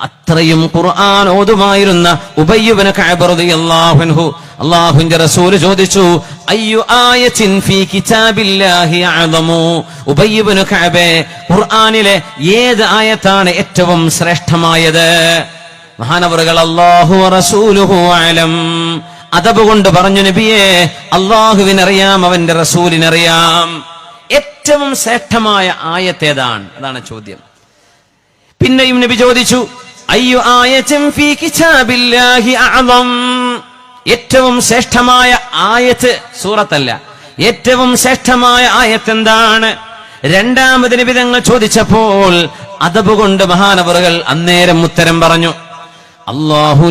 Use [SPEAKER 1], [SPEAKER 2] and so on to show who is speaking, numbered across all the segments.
[SPEAKER 1] അത്രയും ഖുർആൻ ഓതുമായിരുന്ന ഉബയ്യുബിന് അൻഹു. അള്ളാഹുവിന്റെ റസൂൽ ചോദിച്ചു അയ്യു ആയത്തിൻ ഫീ കിതാബില്ലാഹി അഅദമു? ഉബയ്യുബിന് കഅബേ ഖുർആനിലെ ഏത് ആയത്താണ് ഏറ്റവും ശ്രേഷ്ഠമായത്? മഹാനവറുകൾ അല്ലാഹു റസൂലുഹു അലം അതബ് കൊണ്ട് പറഞ്ഞു നബിയെ അള്ളാഹുവിനറിയാം അവന്റെ റസൂലിനറിയാം. ഏറ്റവും ശ്രേഷ്ഠമായ ആയത്തേതാണ് അതാണ് ചോദ്യം. പിന്നെയും നബി ചോദിച്ചു അയ്യോ ഏറ്റവും ശ്രേഷ്ഠമായ ആയത്ത് സൂറത്തല്ല. ഏറ്റവും ശ്രേഷ്ഠമായ ആയത്ത് എന്താണ്? രണ്ടാമത് നിബിതങ്ങൾ ചോദിച്ചപ്പോൾ അതബ് കൊണ്ട് മഹാനവറുകൾ അന്നേരം ഉത്തരം പറഞ്ഞു അല്ലാഹു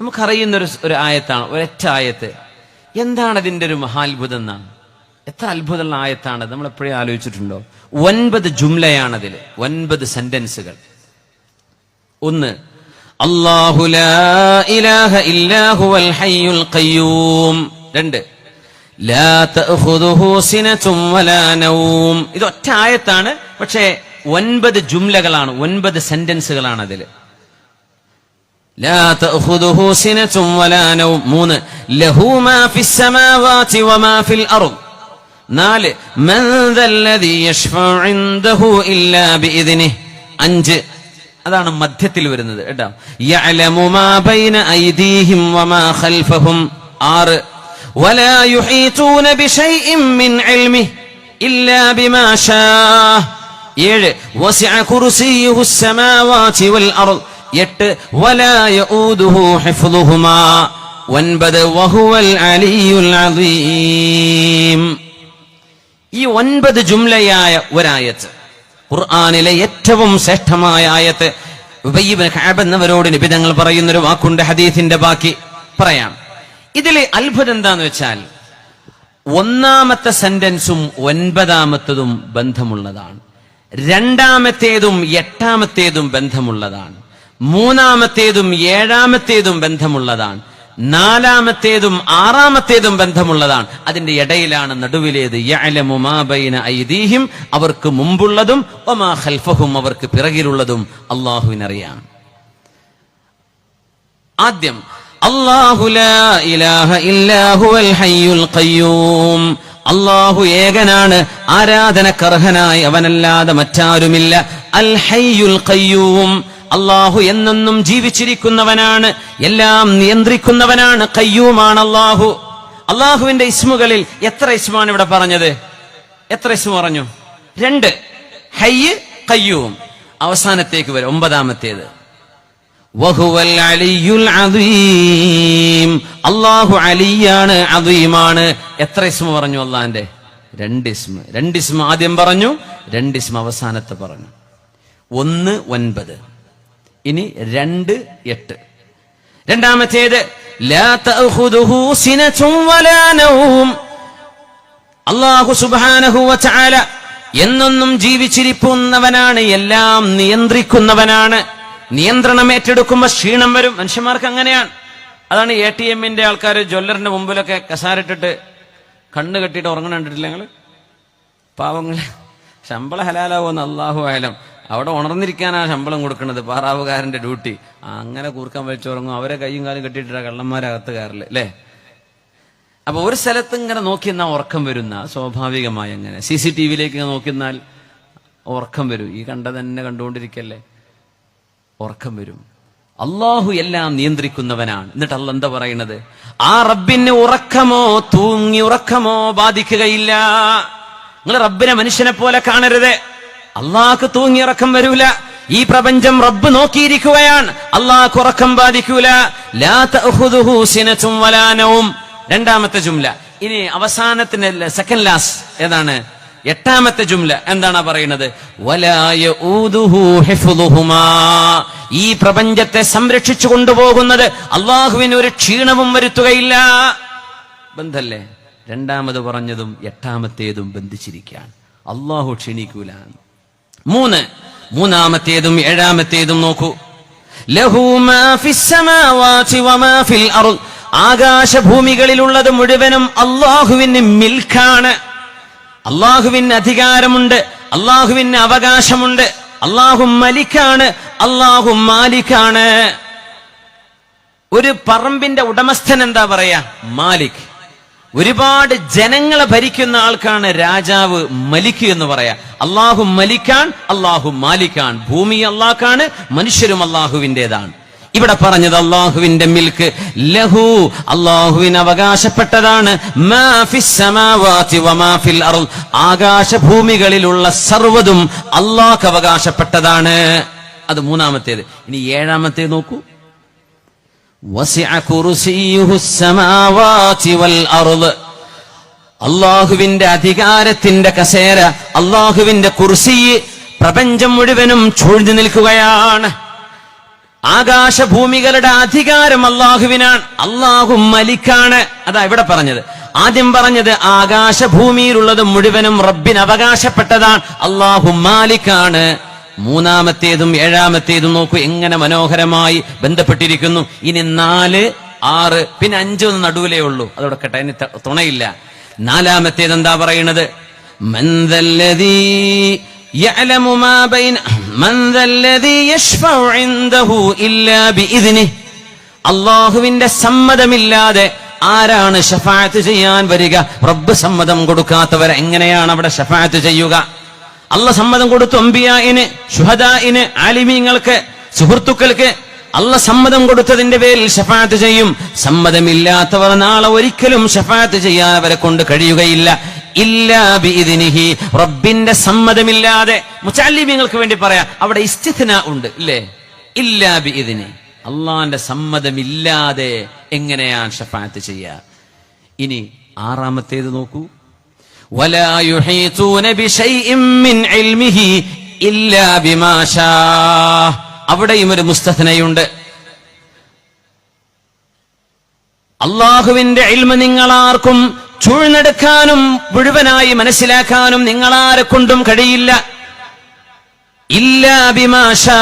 [SPEAKER 1] നമുക്കറിയുന്ന ഒരു ആയത്താണ് ഒരൊറ്റ ആയത്ത്. എന്താണ് അതിന്റെ ഒരു മഹാത്ഭുതം എന്നാണ് എത്ര അത്ഭുതമുള്ള ആയത്താണ് നമ്മൾ എപ്പോഴും ആലോചിച്ചിട്ടുണ്ടോ? ഒൻപത് ജുംലയാണതിൽ ഒൻപത് സെന്റൻസുകൾ. ഒന്ന് ഖയ്യൂം. രണ്ട് ഇത് ഒറ്റ ആയത്താണ് പക്ഷേ ഒൻപത് ജുംലകളാണ് ഒൻപത് സെന്റൻസുകളാണ് അതിൽ മൂന്ന് ലഹു മാ ഫിസ് സമാവാതി വമാ ഫിൽ അർദ്. നാല് അഞ്ച് അതാണ് മധ്യത്തിൽ വരുന്നത് കേട്ടോ. ആറ് ഏഴ് എട്ട് ഒൻപത് വഹുവൽ അലിയുൽ ഈ ഒൻപത് ജുംലയായ ഒരായത്ത് ഖുർആാനിലെ ഏറ്റവും ശ്രേഷ്ഠമായ ആയത്ത് ഖാബ് എന്നവരോട് നിബിതങ്ങൾ പറയുന്നൊരു വാക്കുണ്ട് ഹദീഫിന്റെ ബാക്കി പറയാം. ഇതിലെ അത്ഭുതം എന്താന്ന് വെച്ചാൽ ഒന്നാമത്തെ സെന്റൻസും ഒൻപതാമത്തതും ബന്ധമുള്ളതാണ്. രണ്ടാമത്തേതും എട്ടാമത്തേതും ബന്ധമുള്ളതാണ്. മൂന്നാമത്തേതും ഏഴാമത്തേതും ബന്ധമുള്ളതാണ്. നാലാമത്തേതും ആറാമത്തേതും ബന്ധമുള്ളതാണ്. അതിന്റെ ഇടയിലാണ് നടുവിലേത് ഐദീഹിം അവർക്ക് മുമ്പുള്ളതും ഒമാ ഹൽഫഹും അവർക്ക് പിറകിലുള്ളതും അള്ളാഹുവിനറിയാം. ആദ്യം അള്ളാഹു ഏകനാണ് ആരാധനക്കർഹനായി അവനല്ലാതെ മറ്റാരുമില്ല അൽ ഹയ്യുൽ ഖയ്യൂം അള്ളാഹു എന്നെന്നും ജീവിച്ചിരിക്കുന്നവനാണ്. എല്ലാം നിയന്ത്രിക്കുന്നവനാണ്. കയ്യൂമാണ് അള്ളാഹു. അള്ളാഹുവിന്റെ ഇസ്മുകളിൽ എത്ര ഇസ്മാണ് ഇവിടെ പറഞ്ഞത്? എത്ര ഇസ്മു പറഞ്ഞു? രണ്ട്. ഹയ്യ് കയ്യൂം അവസാനത്തേക്ക് വരും. ഒമ്പതാമത്തേത്. അള്ളാഹു അലിയാണ് അദീമാണ്. എത്ര ഇസ്മ പറഞ്ഞു അള്ളാന്റെ രണ്ട് ഇസ്മ. രണ്ട് ഇസ്മ ആദ്യം പറഞ്ഞു രണ്ട് ഇസ്മ അവസാനത്തെ പറഞ്ഞു. ഒന്ന് ഒൻപത്. ഇനി രണ്ട് എട്ട്. രണ്ടാമത്തേത് ലാ സുബാനഹുവ വതആല എന്നൊന്നും ജീവിച്ചിരിക്കുന്നവനാണ് എല്ലാം നിയന്ത്രിക്കുന്നവനാണ്. നിയന്ത്രണം ഏറ്റെടുക്കുമ്പോൾ ക്ഷീണം വരും. മനുഷ്യന്മാർക്ക് അങ്ങനെയാണ്. അതാണ് എ ടി എമ്മിന്റെ ആൾക്കാർ ജ്വല്ലറിന്റെ മുമ്പിലൊക്കെ കസാരിട്ടിട്ട് കണ്ണ് കെട്ടിയിട്ട് ഉറങ്ങണ കണ്ടിട്ടില്ല ഞങ്ങൾ പാവങ്ങൾ. ശമ്പള ഹലാലാവുമെന്ന് അള്ളാഹു ആയാലും അവിടെ ഉണർന്നിരിക്കാനാ ശമ്പളം കൊടുക്കുന്നത് പാറാവുകാരന്റെ ഡ്യൂട്ടി. അങ്ങനെ കൂർക്കാൻ വലിച്ചുറങ്ങും. അവരെ കൈയും കാലും കെട്ടിയിട്ടാ കള്ളന്മാരകത്ത് കയറില്ല അല്ലേ അപ്പൊ ഒരു സ്ഥലത്ത് ഇങ്ങനെ നോക്കിയെന്നാൽ ഉറക്കം വരുന്ന സ്വാഭാവികമായി അങ്ങനെ. സി സി ടി വിയിലേക്ക് ഉറക്കം വരും. ഈ കണ്ട തന്നെ കണ്ടുകൊണ്ടിരിക്കല്ലേ? ഉറക്കം വരും. അള്ളാഹു എല്ലാം നിയന്ത്രിക്കുന്നവനാണ്. എന്നിട്ട് അല്ല എന്താ പറയുന്നത്? ആ റബ്ബിന് ഉറക്കമോ തൂങ്ങി ഉറക്കമോ ബാധിക്കുകയില്ല. നിങ്ങൾ റബ്ബിനെ മനുഷ്യനെ പോലെ കാണരുത്. അള്ളാഹ്ക്ക് തൂങ്ങിയിറക്കം വരൂല. ഈ പ്രപഞ്ചം റബ്ബ് നോക്കിയിരിക്കുകയാണ്. അള്ളാഹ് ഉറക്കം ബാധിക്കൂല. ലാ തഅഖുദുഹു സിനത്തും വലാ നൗം. രണ്ടാമത്തെ ജുംല. ഇനി അവസാനത്തിന്റെ സെക്കൻഡ് ലാസ്റ്റ് ഏതാണ്? എട്ടാമത്തെ ജുംല. എന്താണ് പറയുന്നത്? വലായ. ഈ പ്രപഞ്ചത്തെ സംരക്ഷിച്ചു കൊണ്ടുപോകുന്നത് അള്ളാഹുവിന് ഒരു ക്ഷീണവും വരുത്തുകയില്ല. ബന്ധല്ലേ? രണ്ടാമത് പറഞ്ഞതും എട്ടാമത്തേതും ബന്ധിച്ചിരിക്കുകയാണ്. അള്ളാഹു ക്ഷീണിക്കൂല മൂന്ന്. മൂന്നാമത്തേതും ഏഴാമത്തേതും നോക്കൂ. ആകാശഭൂമികളിലുള്ളത് മുഴുവനും അള്ളാഹുവിന് മിൽക്കാണ്. അള്ളാഹുവിന് അധികാരമുണ്ട് അള്ളാഹുവിന് അവകാശമുണ്ട്. അള്ളാഹു മലിക്കാണ് അള്ളാഹു മാലിക്കാണ്. ഒരു പറമ്പിന്റെ ഉടമസ്ഥൻ എന്താ പറയാ? മാലിക്. ഒരുപാട് ജനങ്ങളെ ഭരിക്കുന്ന ആൾക്കാണ് രാജാവ് മലിക്ക് എന്ന് പറയാ. അള്ളാഹു മലിക്കാൻ അള്ളാഹു മാലിക്കാൻ ഭൂമി അള്ളാഹ്ക്കാണ് മനുഷ്യരും അള്ളാഹുവിന്റെതാണ്. ഇവിടെ പറഞ്ഞത് അള്ളാഹുവിന്റെ മിൽക്ക്. ലഹു അള്ളാഹുവിന് അവകാശപ്പെട്ടതാണ്. ആകാശഭൂമികളിലുള്ള സർവതും അള്ളാഹ് അവകാശപ്പെട്ടതാണ്. അത് മൂന്നാമത്തേത്. ഇനി ഏഴാമത്തേത് നോക്കൂ. അള്ളാഹുവിന്റെ അധികാരത്തിന്റെ കസേര അള്ളാഹുവിന്റെ കുർസി പ്രപഞ്ചം മുഴുവനും ചൂഴ്ന്നു നിൽക്കുകയാണ്. ആകാശഭൂമികളുടെ അധികാരം അള്ളാഹുവിനാണ് അള്ളാഹു മലിക്കാണ്. അതാ ഇവിടെ പറഞ്ഞത്. ആദ്യം പറഞ്ഞത് ആകാശഭൂമിയിലുള്ളത് മുഴുവനും റബ്ബിന് അവകാശപ്പെട്ടതാണ്. അള്ളാഹു മാലിക്കാണ്. മൂന്നാമത്തേതും ഏഴാമത്തേതും നോക്കൂ എങ്ങനെ മനോഹരമായി ബന്ധപ്പെട്ടിരിക്കുന്നു. ഇനി നാല് ആറ് പിന്നെ അഞ്ച് നടുവിലേ ഉള്ളൂ. അതോടൊക്കെ അതിന് തുണയില്ല. നാലാമത്തേത് എന്താ പറയണത് അള്ളാഹുവിന്റെ സമ്മതമില്ലാതെ ആരാണ് ഷഫായത്ത് ചെയ്യാൻ വരിക? റബ്ബ് സമ്മതം കൊടുക്കാത്തവർ എങ്ങനെയാണ് അവിടെ ഷഫായത്ത് ചെയ്യുക? അല്ല സമ്മതം കൊടുത്തു അമ്പിയായിന് ഷുഹദായിന് ആലിമീങ്ങൾക്ക് സുഹൃത്തുക്കൾക്ക്. അല്ല സമ്മതം കൊടുത്തതിന്റെ പേരിൽ ഷഫാത്ത് ചെയ്യും. സമ്മതമില്ലാത്തവർ നാളെ ഒരിക്കലും ഷഫാത്ത് ചെയ്യാൻ അവരെ കൊണ്ട് കഴിയുകയില്ല. റബ്ബിന്റെ സമ്മതമില്ലാതെ മുച്ചാലിമീങ്ങൾക്ക് വേണ്ടി പറയാം അവിടെ ഇസ്തിഥന ഉണ്ട് ഇല്ലേ? ഇല്ലാ ബിഇദ്നി. അള്ളാന്റെ സമ്മതമില്ലാതെ എങ്ങനെയാണ് ഷഫാത്ത് ചെയ്യുക ഇനി ആറാമത്തേത് നോക്കൂ. ولا يحيطون بشيء من علمه إلا بما شاء അവിടെയും ഒരു മുസ്തഫനയുണ്ട് അള്ളാഹുവിന്റെ ഇൽമ നിങ്ങളാർക്കും ചൂഴ്ന്നെടുക്കാനും മുഴുവനായി മനസ്സിലാക്കാനും നിങ്ങളാരെ കൊണ്ടും കഴിയില്ല ഇല്ലാ ബിമാഷാ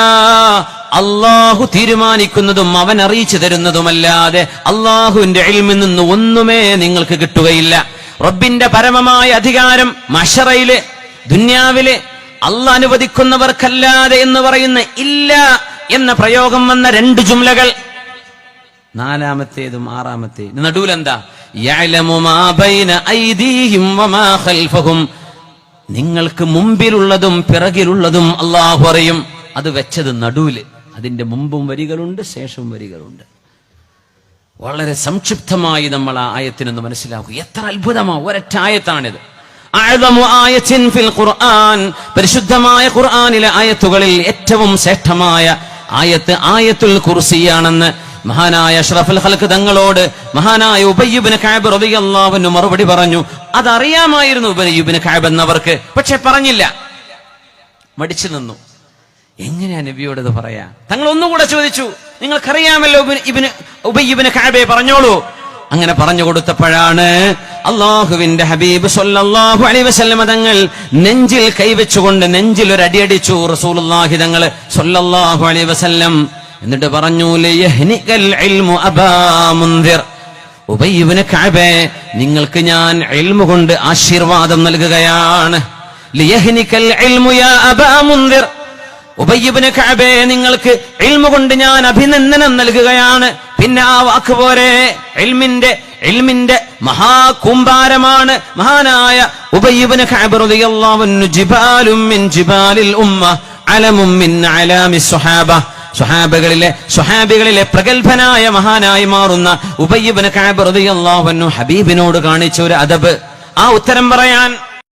[SPEAKER 1] അള്ളാഹു തീരുമാനിക്കുന്നതും അവൻ അറിയിച്ചു തരുന്നതുമല്ലാതെ അള്ളാഹുവിന്റെ ഇൽമിൽ നിന്ന് ഒന്നുമേ നിങ്ങൾക്ക് കിട്ടുകയില്ല റബ്ബിന്റെ പരമമായ അധികാരം മഷറയിൽ ദുന്യാവിൽ അല്ല അനുവദിക്കുന്നവർക്കല്ലാതെ എന്ന് പറയുന്ന ഇല്ല എന്ന പ്രയോഗം വന്ന രണ്ട് ജുംലകൾ. നാലാമത്തേതും ആറാമത്തേതും. നടുവിലെന്താ? നിങ്ങൾക്ക് മുമ്പിലുള്ളതും പിറകിലുള്ളതും അള്ളാഹു അറിയും. അത് വെച്ചത് നടുവിൽ. അതിന്റെ മുമ്പും വരികളുണ്ട് ശേഷവും വരികളുണ്ട്. വളരെ സംക്ഷിപ്തമായി നമ്മൾ ആ ആയത്തിനൊന്ന് മനസ്സിലാക്കുക. എത്ര അത്ഭുതമാ ഒരൊറ്റ ആയത്താണിത്. പരിശുദ്ധമായ ഖുർആാനിലെ ആയത്തുകളിൽ ഏറ്റവും ശ്രേഷ്ഠമായ ആയത്ത് ആയത്തുൽ ഖുർസിയാണെന്ന് മഹാനായ അഷ്റഫുൽ ഖൽക്ക് തങ്ങളോട് മഹാനായ ഉബയ്യുബിന് കാബ് റളിയല്ലാഹു മറുപടി പറഞ്ഞു. അതറിയാമായിരുന്നു ഉബയ്യുബിന് കാബ് എന്നവർക്ക് പക്ഷെ പറഞ്ഞില്ല. മടിച്ചു നിന്നു. എങ്ങനെയാ നബിയോട് പറയാ? തങ്ങൾ ഒന്നുകൂടെ ചോദിച്ചു. നിങ്ങൾക്കറിയാമല്ലോ ഇബ്നു ഉബയ്യിബ്നു കഅബയെ പറഞ്ഞോളൂ. അങ്ങനെ പറഞ്ഞു കൊടുത്തപ്പോഴാണ് അള്ളാഹുവിന്റെ ഹബീബ് സൊല്ലാഹു അലൈഹി വസല്ലമ തങ്ങൾ നെഞ്ചിൽ കൈവച്ചുകൊണ്ട് നെഞ്ചിൽ ഒരു അടിയടിച്ചു റസൂലുള്ളാഹി തങ്ങൾ സൊല്ലാഹു അലൈഹി വസല്ലം. എന്നിട്ട് പറഞ്ഞു "ലിയഹ്നികൽ ഇൽമു അബാ മുൻദിർ. ഉബയ്യിബ്നു കഅബേ നിങ്ങൾക്ക് ഞാൻ ഇൽമു കൊണ്ട് ആശീർവാദം നൽകുകയാണ്. ലിയഹ്നികൽ ഇൽമു യാ അബാ മുൻദിർ. ഉബയ്യബിന് കഅബേ നിങ്ങൾക്ക് ഇൽമ കൊണ്ട് ഞാൻ അഭിനന്ദനം നൽകുകയാണ്. പിന്നെ ആ വാക്ക് പോരെ. ഇൽമിന്റെ ഇൽമിന്റെ മഹാകുംഭാരമാണ് മഹാനായ ഉബയ്യബിന് ജിബാലിൽ ഉമ്മ അലമും മിൻ അലാമി സ്വഹാബ. സ്വഹാബികളിലെ സ്വഹാബികളിലെ പ്രഗത്ഭനായ മഹാനായി മാറുന്ന ഉബയ്യബിന് കാബ് ഹബീബിനോട് കാണിച്ച ഒരു അദബ്. ആ ഉത്തരം പറയാൻ